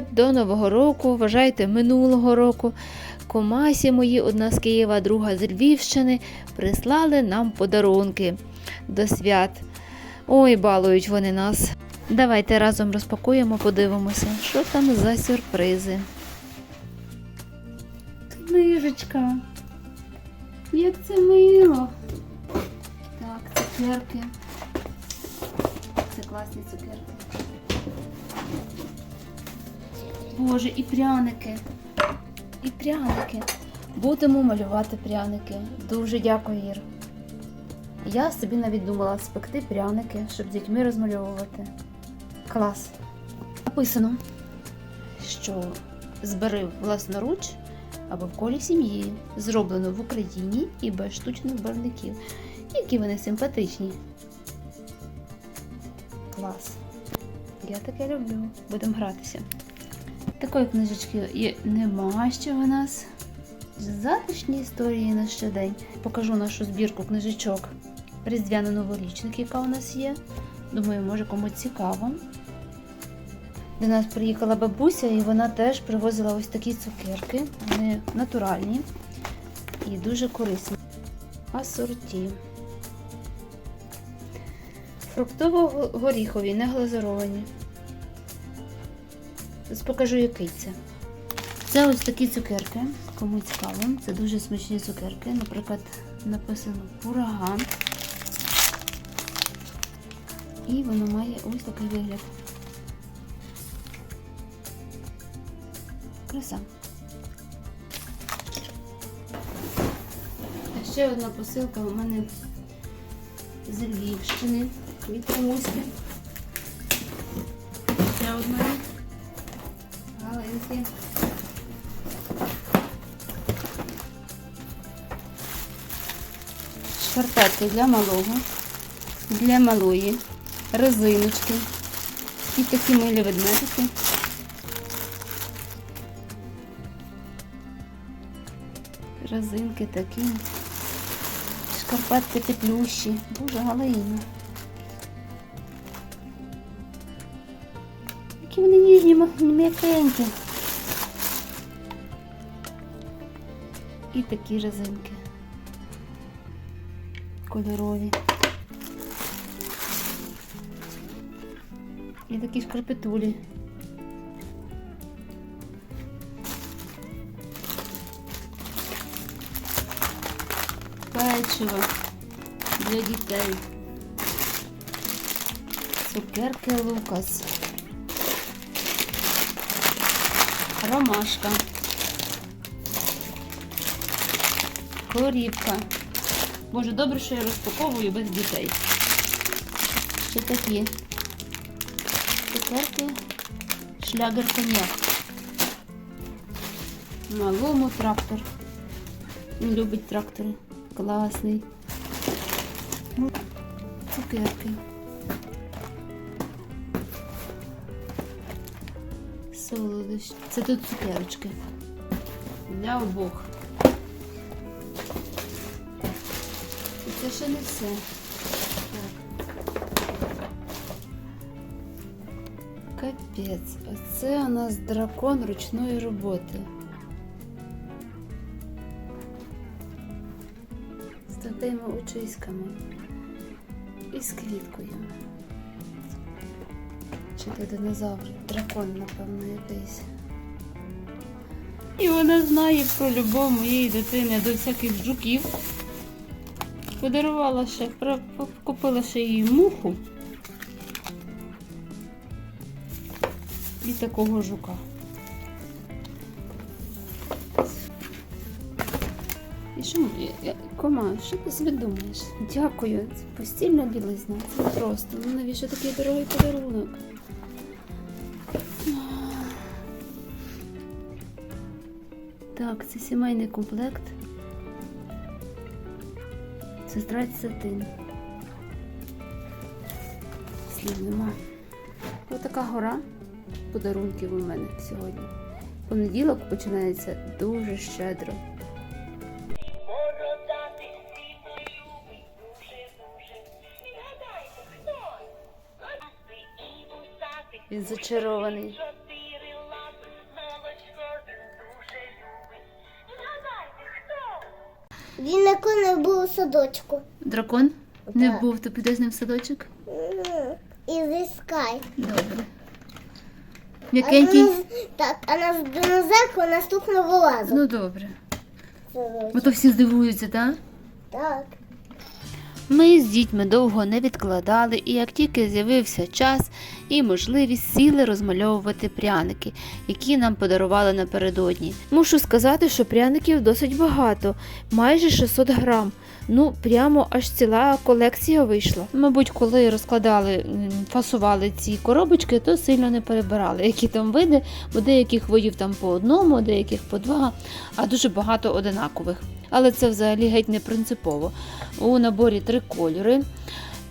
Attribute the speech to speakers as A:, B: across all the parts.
A: б до Нового року, вважайте, минулого року. Комасі мої, одна з Києва, друга з Львівщини, прислали нам подарунки до свят. Ой, балують вони нас. Давайте разом розпакуємо, подивимося, що там за сюрпризи. Книжечка. Як це мило. Так, цукерки. Це класні цукерки. Боже, і пряники. І пряники. Будемо малювати пряники. Дуже дякую, Ір. Я собі навіть думала спекти пряники, щоб з дітьми розмальовувати. Клас. Написано, що збери власноруч або в колі сім'ї, зроблено в Україні і без штучних барвників. Які вони симпатичні. Клас. Я таке люблю. Будемо гратися. Такої книжечки є нема ще в нас. Затишні історії на щодень. Покажу нашу збірку книжечок різдвяно-новорічних, яка у нас є. Думаю, може комусь цікаво. До нас приїхала бабуся, і вона теж привозила ось такі цукерки. Вони натуральні і дуже корисні. Асорті. Фруктово-горіхові, не глазуровані. Ось покажу, який це. Це ось такі цукерки, кому цікаво. Це дуже смачні цукерки. Наприклад, написано ураган. І воно має ось такий вигляд. Краса. А ще одна посилка у мене з Львівщини від Римуськи. Ще одна. Галинки. Шкарпетки для малого, для малої, резиночки і такі милі ведмедики. Резинки такі. Шкарпетки теплющі. Боже, Галина. Які вони ніжні, м'якенькі. І такі резинки. Кольорові. І такі шкарпетулі. Печиво для дітей. Цукерки Лукас. Ромашка. Корівка. Боже, добре, що я розпаковую без дітей. Ще такі. Цукерки. Шлягер коньяк. Малому трактор. Він любить трактори. Класний. Ну, Цукерки. Солодощі. Це тут цукерочки. Для обох. Це ще не все. Капець. Оце у нас дракон ручної роботи. З такими очиськами. І з квіткою. Чи то динозавр? Дракон, напевно, якийсь. І вона знає про любов моєї дитини до всяких жуків. Подарувала ще, купила ще їй муху. І такого жука. І що Кома, що ти собі думаєш? Дякую. Це постільна білизна. Це просто. Ну навіщо такий дорогий подарунок? Так, це сімейний комплект. Сестра сатин. Слів нема. Ось така гора подарунків у мене сьогодні. Понеділок починається дуже щедро.
B: Бородатий світлий
A: Він
C: ніколи не був у садочку.
A: Дракон? Не
C: Так.
A: був, то піде з ним в садочок?
C: М, І зіскай.
A: Добре.
C: А
A: М'якенький?
C: Так, а на динозавр наступно вилазить.
A: Ну добре.
C: Садочок.
A: Ото всі здивуються, так?
C: Так.
A: Ми з дітьми довго не відкладали, і як тільки з'явився час і можливість сіли розмальовувати пряники, які нам подарували напередодні. Мушу сказати, що пряників досить багато, майже 600 грам. Ну, прямо аж ціла колекція вийшла. Мабуть, коли розкладали, фасували ці коробочки, то сильно не перебирали, які там види, бо деяких видів там по одному, деяких по два, а дуже багато одинакових. Але це взагалі геть не принципово. У наборі три кольори.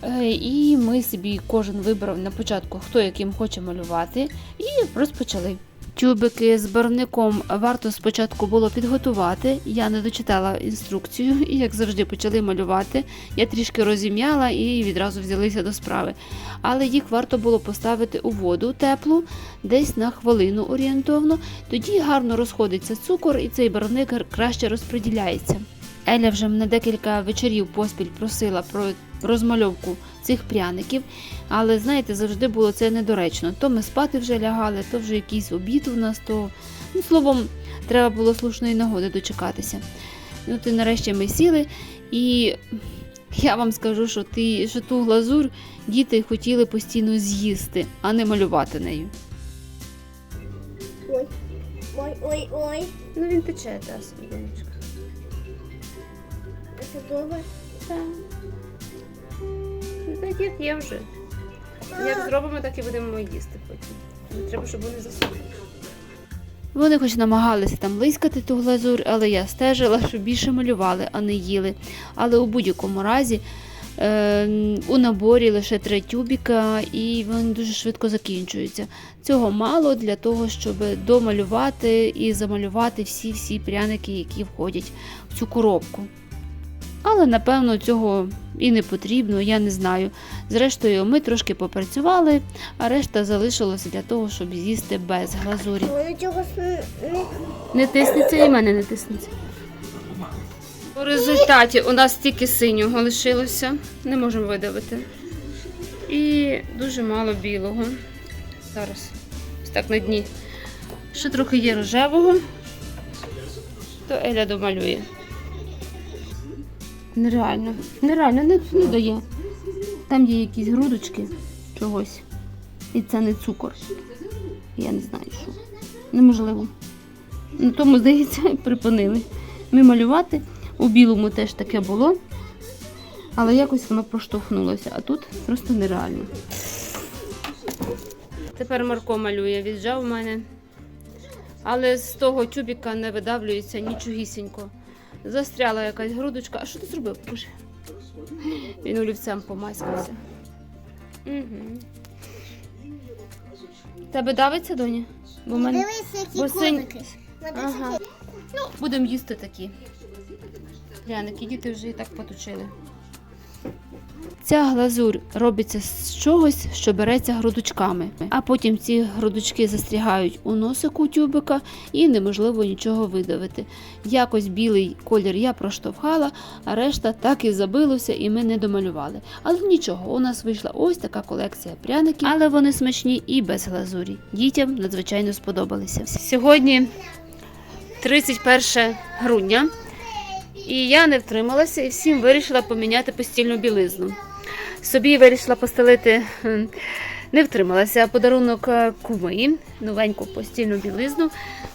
A: Е, І ми собі кожен вибрав на початку, хто яким хоче малювати, і розпочали. Тюбики з барвником варто спочатку було підготувати. Я не дочитала інструкцію і, як завжди, почали малювати. Я трішки розім'яла і відразу взялися до справи. Але їх варто було поставити у воду теплу, десь на хвилину орієнтовно. Тоді гарно розходиться цукор і цей барвник краще розподіляється. Еля вже мене декілька вечорів поспіль просила про розмальовку цих пряників, але знаєте, завжди було це недоречно. То ми спати вже лягали, то вже якийсь обід у нас, то ну, словом, треба було слушної нагоди дочекатися. Ну, то нарешті ми сіли, і я вам скажу, що, ти, що ту глазур діти хотіли постійно з'їсти, а не малювати нею.
C: Ой. Ой, ой, ой.
A: Ну він тече, та собі
C: Це добре.
A: Так. Так як є вже. Як зробимо, так і будемо їсти потім. Не треба, щоб вони засохли. Вони хоч намагалися там лискати ту глазур, але я стежила, що більше малювали, а не їли. Але у будь-якому разі е, у наборі лише три тюбіка, і вони дуже швидко закінчуються. Цього мало для того, щоб домалювати і замалювати всі-всі пряники, які входять в цю коробку. Але напевно цього і не потрібно, я не знаю. Зрештою, ми трошки попрацювали, а решта залишилося для того, щоб з'їсти без глазурі.
C: Не
A: тиснеться і мене не тиснеться. У результаті у нас тільки синього лишилося, не можемо видавити. І дуже мало білого. Зараз ось так на дні. Ще трохи є рожевого, то Еля домалює. Нереально, нереально не, не дає. Там є якісь грудочки чогось. І це не цукор. Я не знаю що. Неможливо. На тому, здається, припинили. Ми малювати. У білому теж таке було, але якось воно проштовхнулося, а тут просто нереально. Тепер Марко малює, віджав у мене. Але з того тюбіка не видавлюється нічогісінько. Застряла якась грудочка. А що ти зробив? Боже? Він олівцем помаскався. Угу. Тебе давиться, доня? Бо мене...
C: Дивись, які
A: бо
C: коники.
A: Ага. Ну, будемо їсти такі. Пряники, діти вже і так поточили. Ця глазур робиться з чогось, що береться грудочками, а потім ці грудочки застрягають у носику тюбика і неможливо нічого видавити. Якось білий колір я проштовхала, а решта так і забилося, і ми не домалювали. Але нічого, у нас вийшла ось така колекція пряників, але вони смачні і без глазурі. Дітям надзвичайно сподобалися. Сьогодні 31 грудня. І я не втрималася і всім вирішила поміняти постільну білизну. Собі вирішила постелити, не втрималася, подарунок е, куми, новеньку постільну білизну,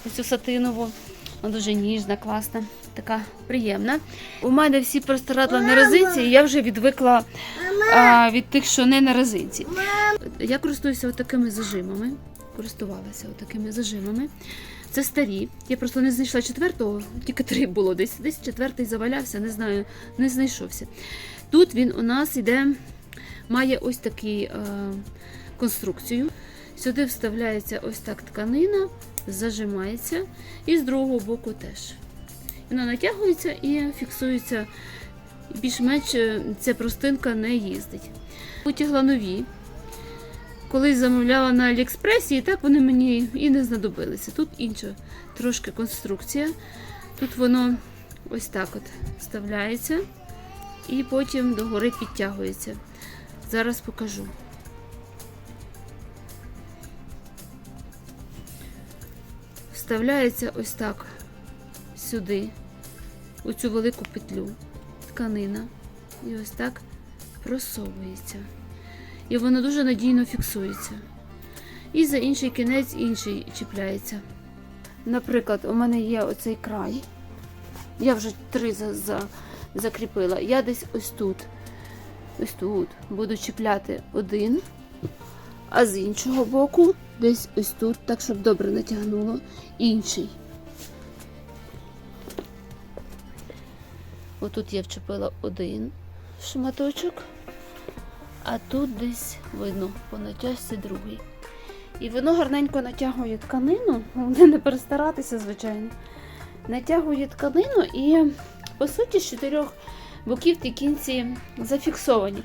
A: ось сатинову. Вона дуже ніжна, класна, така приємна. У мене всі простирадла на резинці, і я вже відвикла а, від тих, що не на резинці. Я користуюся такими зажимами. Користувалася такими зажимами. Це старі. Я просто не знайшла четвертого, тільки три було десь. Десь четвертий завалявся, не знаю, не знайшовся. Тут він у нас іде, має ось таку е, конструкцію. Сюди вставляється ось так тканина, зажимається, і з другого боку теж. Вона натягується і фіксується. Більш-менш е, ця простинка не їздить. Потягла нові. Колись замовляла на Аліекспресі, і так вони мені і не знадобилися. Тут інша трошки конструкція. Тут воно ось так от вставляється і потім догори підтягується. Зараз покажу. Вставляється ось так сюди, у цю велику петлю, тканина, і ось так просовується. І воно дуже надійно фіксується. І за інший кінець інший чіпляється. Наприклад, у мене є оцей край. Я вже три за, за, закріпила. Я десь ось тут, ось тут буду чіпляти один, а з іншого боку, десь ось тут, так щоб добре натягнуло, інший. Отут я вчепила один шматочок, а тут десь видно по натяжці другий. І воно гарненько натягує тканину, головне не перестаратися, звичайно. Натягує тканину і, по суті, з чотирьох боків ті кінці зафіксовані.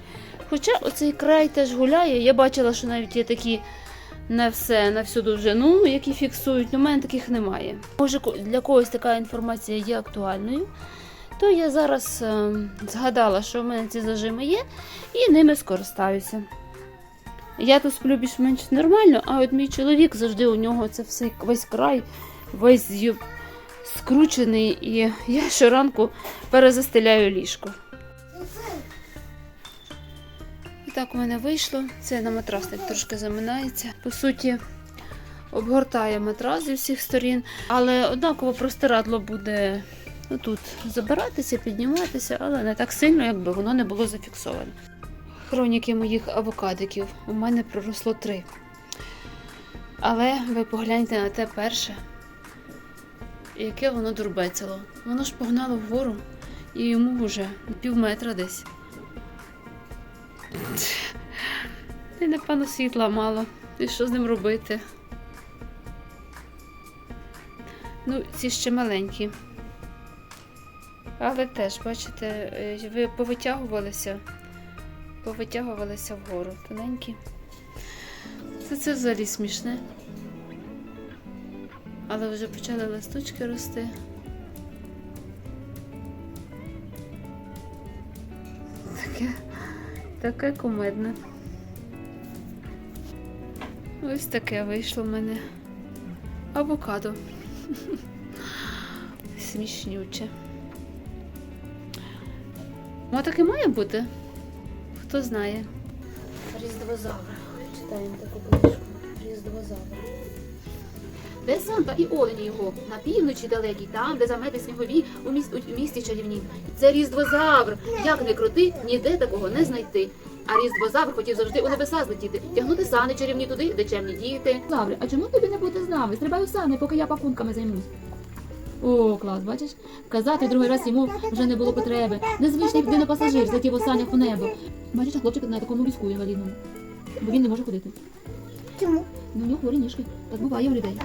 A: Хоча оцей край теж гуляє, я бачила, що навіть є такі на все, на всю довжину, які фіксують, але в мене таких немає. Може, для когось така інформація є актуальною, то я зараз е, згадала, що в мене ці зажими є, і ними скористаюся. Я тут сплю більш-менш нормально, а от мій чоловік завжди у нього це все весь край, весь скручений, і я щоранку перезастеляю ліжко. І так у мене вийшло. Це на матрасник трошки заминається. По суті, обгортає матрас зі всіх сторін, але однаково простирадло буде тут забиратися, підніматися, але не так сильно, якби воно не було зафіксоване. Хроніки моїх авокадиків. У мене проросло три. Але ви погляньте на те перше, яке воно дурбецяло. Воно ж погнало вгору і йому вже пів метра десь. Й напевно світла мало. І що з ним робити? Ну, ці ще маленькі. Але теж, бачите, е, ви повитягувалися повитягувалися вгору. Тоненькі. Це, це взагалі смішне. Але вже почали листочки рости. Таке, таке кумедне. Ось таке вийшло в мене. Авокадо. Смішнюче. Ну, так і має бути. Хто знає? Різдвозавра. Читаємо таку книжку. Різдвозавра.
D: Де Санта і олені його, на півночі далекій, там, де замети снігові у, міс... у місті чарівні. Це різдвозавр. Як не крути, ніде такого не знайти. А різдвозавр хотів завжди у небеса злетіти, тягнути сани чарівні туди, де чемні діти. Заври, а чому тобі не бути з нами? Стрибаю сани, поки я пакунками займусь. О, клас, бачиш? Казати другий раз йому вже не було потреби. Незвичний пасажир злетів у санях у небо. Бачиш, а хлопчик на такому візку інвалідному. Бо він не може ходити.
C: Чому?
D: Ну, у нього хворі ніжки. Так буває у людей.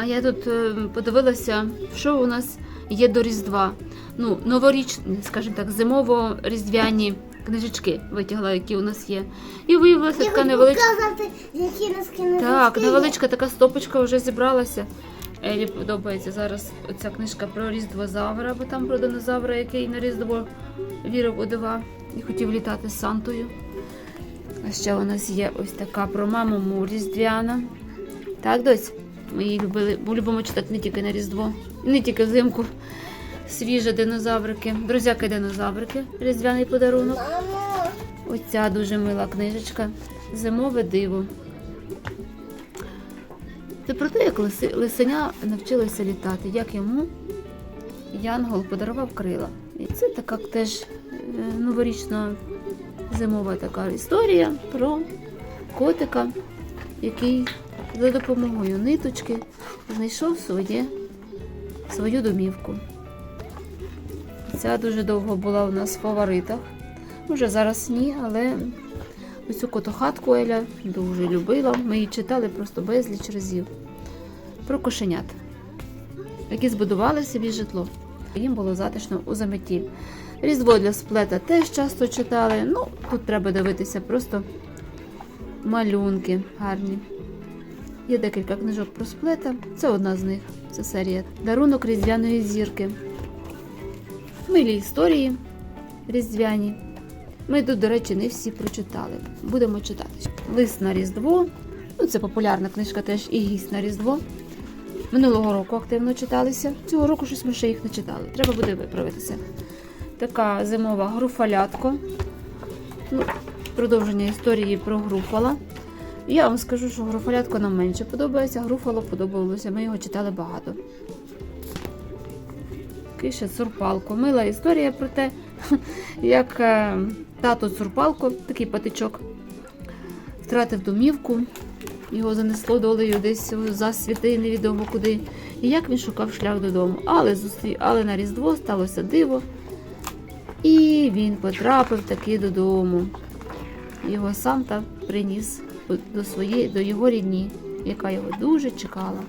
A: А я тут е, подивилася, що у нас є до Різдва. Ну, новорічні, скажімо так, зимово-різдвяні книжечки витягла, які у нас є. І виявилася така невеличка.
C: показати, які нас кінець.
A: Так, невеличка така стопочка вже зібралася. Елі подобається зараз оця книжка про Різдвозавра, бо там про динозавра, який на Різдво вірив у дива і хотів літати з Сантою. А ще у нас є ось така про маму Му Різдвяна. Так, дось? Ми її любили, бо любимо читати не тільки на Різдво, не тільки взимку. Свіжі динозаврики, друзяки динозаврики, різдвяний подарунок. Оця дуже мила книжечка. Зимове диво. Це про те, як лисеня навчилася літати, як йому Янгол подарував крила. І це така теж е, новорічна зимова така історія про котика, який за допомогою ниточки знайшов своє, свою домівку. Ця дуже довго була у нас в фаворитах. Може зараз ні, але оцю котохатку Еля дуже любила. Ми її читали просто безліч разів. Про кошенят, які збудували собі житло. Їм було затишно у заметі. Різдво для сплета теж часто читали. Ну, тут треба дивитися просто малюнки гарні. Є декілька книжок про сплета. Це одна з них. Це серія Дарунок різдвяної зірки. Милі історії різдвяні. Ми тут, до речі, не всі прочитали. Будемо читати. Лист на Різдво. Ну, це популярна книжка теж і гість на Різдво. Минулого року активно читалися. Цього року щось ми ще їх не читали. Треба буде виправитися. Така зимова груфалятко. Ну, продовження історії про груфала. Я вам скажу, що груфалятко нам менше подобається, груфало подобалося. Ми його читали багато. Кише Цурпалко. Мила історія про те, як е, тато Цурпалко, такий патичок, втратив домівку, його занесло долею десь у засвіти, невідомо куди. І як він шукав шлях додому. Але, зустрі... Але на Різдво сталося диво. І він потрапив таки додому. Його Санта приніс до, своєї, до його рідні, яка його дуже чекала.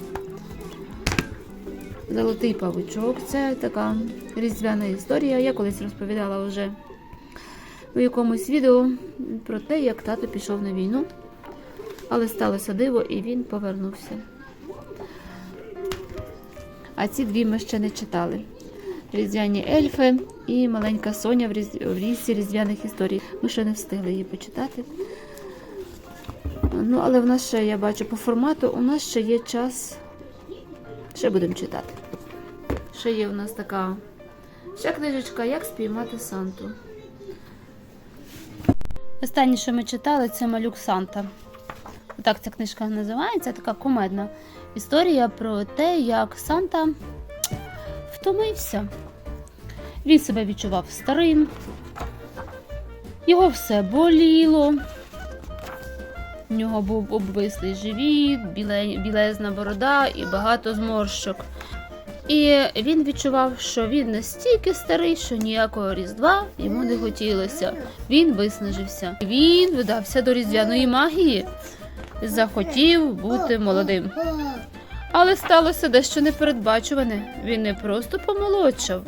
A: Золотий павучок це така різдвяна історія. Я колись розповідала вже у якомусь відео про те, як тато пішов на війну, але сталося диво і він повернувся. А ці дві ми ще не читали. Різдвяні ельфи і маленька Соня в, різ... в різці різдвяних історій. Ми ще не встигли її почитати. Ну, але в нас ще, я бачу, по формату у нас ще є час. Ще будемо читати. Ще є у нас така ще книжечка Як спіймати Санту. Останнє, що ми читали, це Малюк Санта. Так ця книжка називається, така комедна історія про те, як Санта втомився. Він себе відчував старим, його все боліло. У нього був обвислий живіт, білезна борода і багато зморщок. І він відчував, що він настільки старий, що ніякого різдва йому не хотілося. Він виснажився. Він видався до різдвяної магії, захотів бути молодим. Але сталося дещо непередбачуване. Він не просто помолодшав,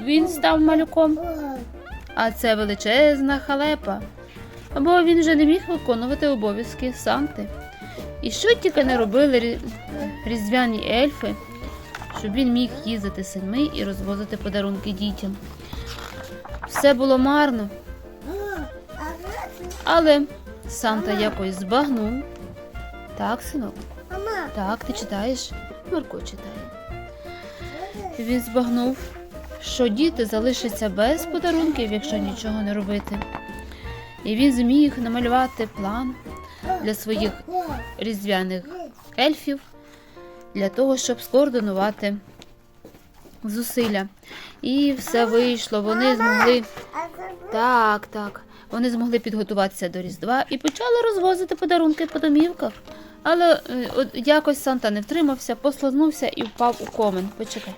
A: він став малюком, а це величезна халепа. Бо він вже не міг виконувати обов'язки Санти. І що тільки не робили різдвяні ельфи, щоб він міг їздити синьми і розвозити подарунки дітям. Все було марно, але Санта якось збагнув. Так, синок, так, ти читаєш? Марко читає. Він збагнув, що діти залишаться без подарунків, якщо нічого не робити. І він зміг намалювати план для своїх різдвяних ельфів для того, щоб скоординувати зусилля. І все вийшло. Вони змогли так, так. Вони змогли підготуватися до Різдва і почали розвозити подарунки по домівках. Але е, от якось Санта не втримався, послизнувся і впав у комен. Почекай.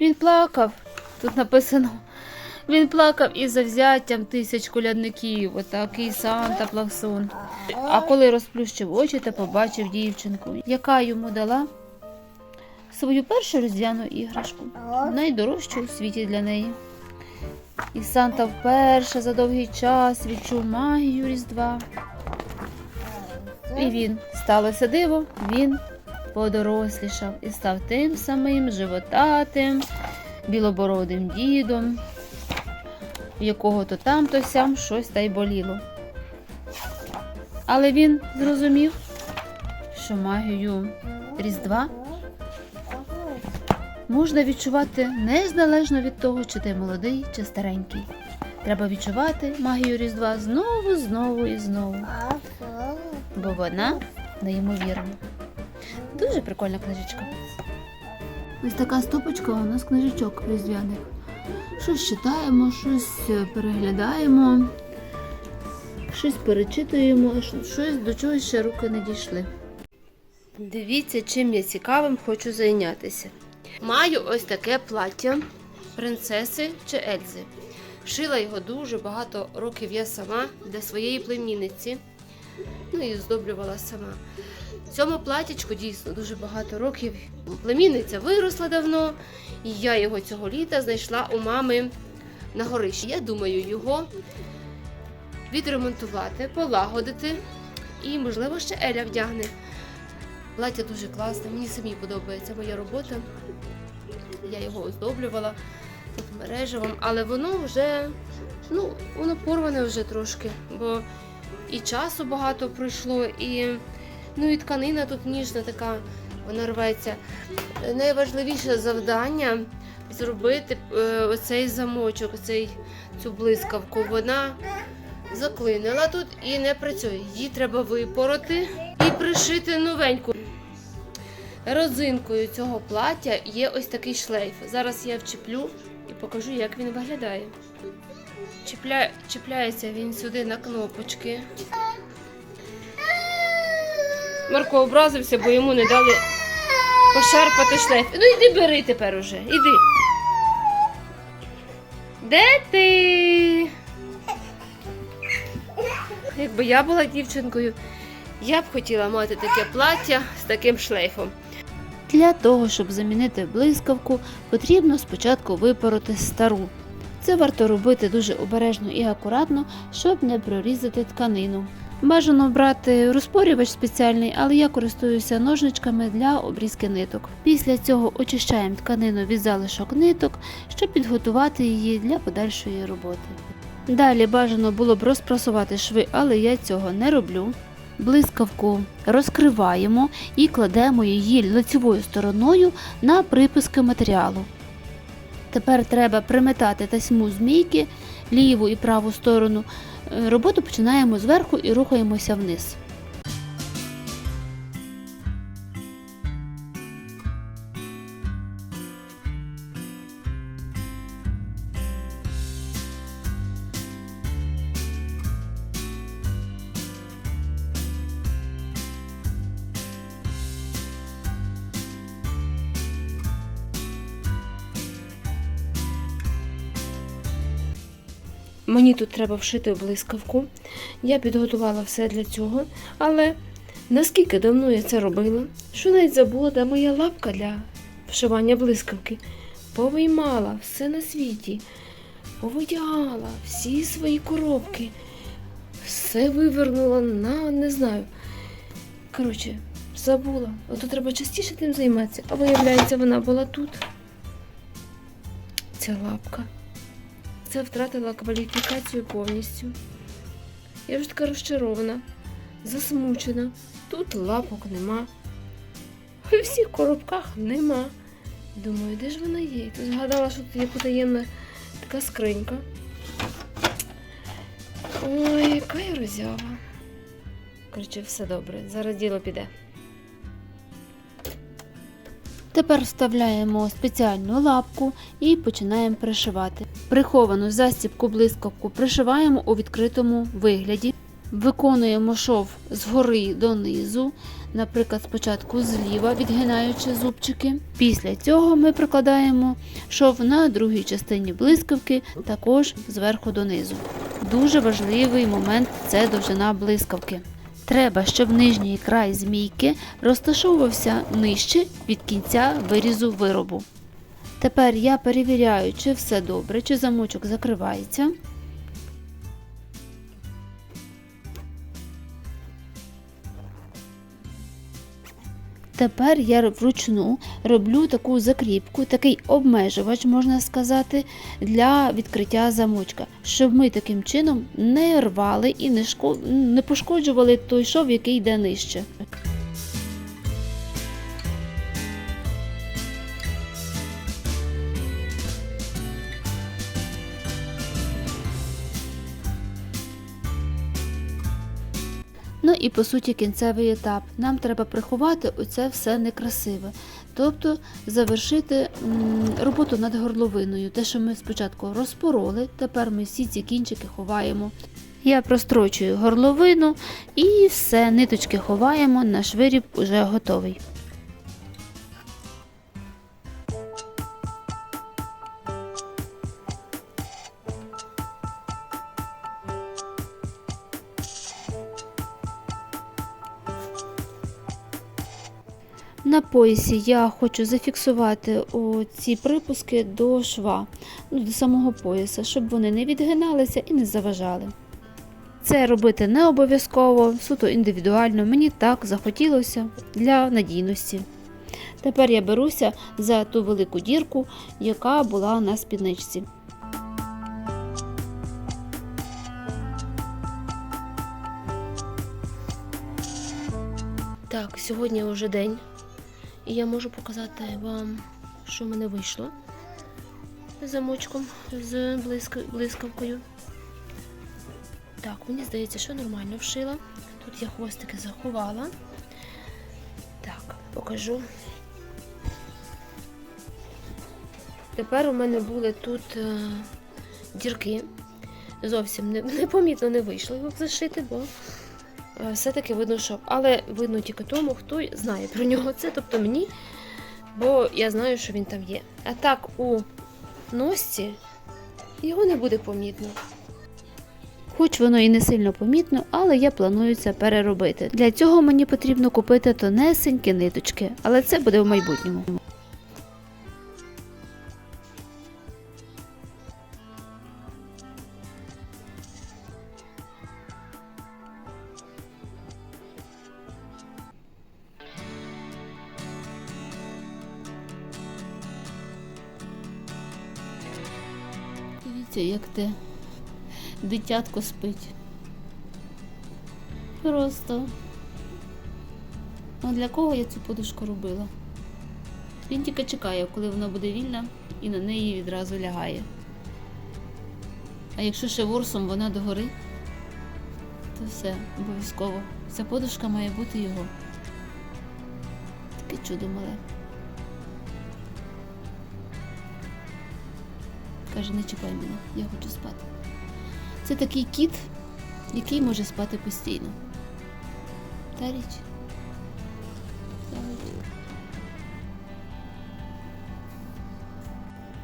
A: Він плакав. Тут написано. Він плакав із завзяттям тисяч колядників, отакий Санта Плаксун. А коли розплющив очі та побачив дівчинку, яка йому дала свою першу різдвяну іграшку, найдорожчу у світі для неї. І Санта вперше за довгий час відчув магію Різдва. І він сталося диво, він подорослішав і став тим самим животатим, білобородим дідом, якого то там, то сям щось та й боліло. Але він зрозумів, що магію Різдва можна відчувати незалежно від того, чи ти молодий, чи старенький. Треба відчувати магію Різдва знову, знову і знову, бо вона неймовірна. Дуже прикольна книжечка. Ось така стопочка у нас книжечок різдвяних. Щось читаємо, щось е, переглядаємо, щось перечитуємо, щось до чогось ще руки не дійшли. Дивіться, чим я цікавим хочу зайнятися. Маю ось таке плаття принцеси чи Ельзи. Шила його дуже багато років я сама для своєї племінниці. Ну і здоблювала сама. Цьому платячку дійсно дуже багато років. Племінниця виросла давно, і я його цього літа знайшла у мами на горищі. Я думаю, його відремонтувати, полагодити і, можливо, ще Еля вдягне. Плаття дуже класне, мені самі подобається моя робота.
E: Я його оздоблювала тут мережевим, але воно вже ну, воно порване вже трошки, бо і часу багато пройшло, і, ну, і тканина тут ніжна така, вона рветься. Найважливіше завдання зробити е, оцей замочок, оцей, цю блискавку. Вона заклинила тут і не працює. Її треба випороти і пришити новеньку. Розинкою цього плаття є ось такий шлейф. Зараз я вчеплю і покажу, як він виглядає. Чіпля... Чіпляється він сюди на кнопочки. Марко образився, бо йому не дали пошарпати шлейф. Ну йди бери тепер уже. Іди. Де ти? Якби я була дівчинкою, я б хотіла мати таке плаття з таким шлейфом.
A: Для того, щоб замінити блискавку, потрібно спочатку випороти стару. Це варто робити дуже обережно і акуратно, щоб не прорізати тканину. Бажано брати розпорювач спеціальний, але я користуюся ножничками для обрізки ниток. Після цього очищаємо тканину від залишок ниток, щоб підготувати її для подальшої роботи. Далі бажано було б розпрасувати шви, але я цього не роблю. Блискавку розкриваємо і кладемо її лицевою стороною на приписки матеріалу. Тепер треба приметати тасьму змійки ліву і праву сторону. Е, Роботу починаємо зверху і рухаємося вниз.
E: Мені тут треба вшити блискавку. Я підготувала все для цього, але наскільки давно я це робила, що навіть забула, де моя лапка для вшивання блискавки. Повиймала все на світі, повидягала всі свої коробки, все вивернула на не знаю. Коротше, забула. Ото треба частіше тим займатися, а виявляється, вона була тут. Ця лапка. Це втратила кваліфікацію повністю. Я вже така розчарована, засмучена. Тут лапок нема. В всіх коробках нема. Думаю, де ж вона є? Тут згадала, що тут є потаємна така скринька. Ой, яка я розява. Коротше, все добре. Зараз діло піде.
A: Тепер вставляємо спеціальну лапку і починаємо пришивати. Приховану застібку блискавку пришиваємо у відкритому вигляді. Виконуємо шов згори донизу, наприклад, спочатку зліва, відгинаючи зубчики. Після цього ми прикладаємо шов на другій частині блискавки, також зверху донизу. Дуже важливий момент це довжина блискавки. Треба, щоб нижній край змійки розташовувався нижче від кінця вирізу виробу. Тепер я перевіряю, чи все добре, чи замочок закривається. Тепер я вручну роблю таку закріпку, такий обмежувач, можна сказати, для відкриття замочка, щоб ми таким чином не рвали і не, шко... не пошкоджували той шов, який йде нижче. І по суті кінцевий етап. Нам треба приховати оце все некрасиве. Тобто завершити роботу над горловиною. Те, що ми спочатку розпороли, тепер ми всі ці кінчики ховаємо. Я прострочую горловину і все, ниточки ховаємо, наш виріб уже готовий. На поясі я хочу зафіксувати ці припуски до шва, ну, до самого пояса, щоб вони не відгиналися і не заважали. Це робити не обов'язково, суто індивідуально, мені так захотілося для надійності. Тепер я беруся за ту велику дірку, яка була на спідничці.
E: Так, сьогодні вже день, і я можу показати вам, що в мене вийшло замочком з блиск- блискавкою. Так, мені здається, що нормально вшила. Тут я хвостики заховала. Так, покажу. Тепер у мене були тут е, дірки. Зовсім непомітно не вийшло його зашити, бо все-таки видно, що. Але видно тільки тому, хто знає про нього це, тобто мені, бо я знаю, що він там є. А так у носці його не буде помітно.
A: Хоч воно і не сильно помітно, але я планую це переробити. Для цього мені потрібно купити тонесенькі ниточки, але це буде в майбутньому. Те дитятко спить. Просто. А для кого я цю подушку робила? Він тільки чекає, коли вона буде вільна, і на неї відразу лягає. А якщо ще ворсом вона догори, то все, обов'язково. Ця подушка має бути його. Таке чудо мале. Каже, не чекай мене, я хочу спати. Це такий кіт, який може спати постійно. Та річ. Та річ.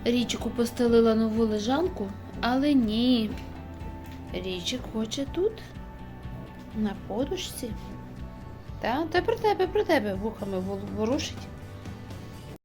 A: Річику постелила нову лежанку, але ні. Річик хоче тут, на подушці. Та, та про тебе, про тебе вухами ворушить.